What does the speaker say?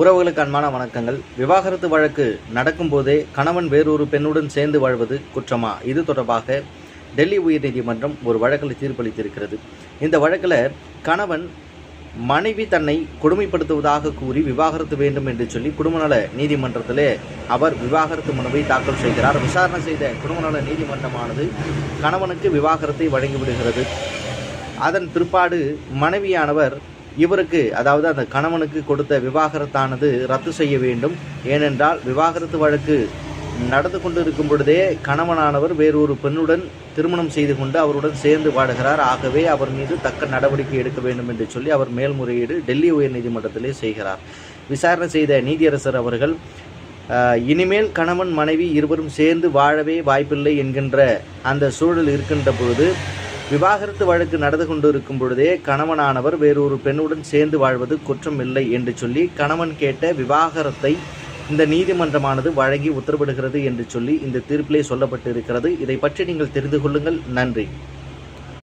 உறவுகளுக்கு அன்பான வணக்கங்கள். விவாகரத்து வழக்கு நடக்கும்போதே கணவன் வேறொரு பெண்ணுடன் சேர்ந்து வாழ்வது குற்றமா? இது தொடர்பாக டெல்லி உயர்நீதிமன்றம் ஒரு வழக்கில் தீர்ப்பளித்திருக்கிறது. இந்த வழக்கில் கணவன் மனைவி தன்னை கொடுமைப்படுத்துவதாக கூறி விவாகரத்து வேண்டும் என்று சொல்லி குடும்பநல நீதிமன்றத்திலே அவர் விவாகரத்து மனுவை தாக்கல் செய்கிறார். விசாரணை செய்த குடும்பநல நீதிமன்றமானது கணவனுக்கு விவாகரத்தை வழங்கிவிடுகிறது. அதன் பிற்பாடு மனைவியானவர் இவருக்கு அதாவது அந்த கணவனுக்கு கொடுத்த விவாகரத்தானது ரத்து செய்ய வேண்டும். ஏனென்றால் விவாகரத்து வழக்கு நடந்து கொண்டு இருக்கும் பொழுதே கணவனானவர் வேறொரு பெண்ணுடன் திருமணம் செய்து கொண்டு அவருடன் சேர்ந்து வாடுகிறார். ஆகவே அவர் மீது தக்க நடவடிக்கை எடுக்க வேண்டும் என்று சொல்லி அவர் மேல்முறையீடு டெல்லி உயர்நீதிமன்றத்திலே செய்கிறார். விசாரணை செய்த நீதியரசர் அவர்கள் இனிமேல் கணவன் மனைவி இருவரும் சேர்ந்து வாழவே வாய்ப்பில்லை என்கின்ற அந்த சூழல் இருக்கின்ற பொழுது விவாகரத்து வழக்கு நடந்து கொண்டிருக்கும் பொழுதே கணவனானவர் வேறொரு பெண்ணுடன் சேர்ந்து வாழ்வது குற்றம் இல்லை என்று சொல்லி கணவன் கேட்ட விவாகரத்தை இந்த நீதிமன்றமானது வழங்கி உத்தரவிடுகிறது என்று சொல்லி இந்த தீர்ப்பிலே சொல்லப்பட்டு இருக்கிறது இதை பற்றி நீங்கள் தெரிந்து கொள்ளுங்கள். நன்றி.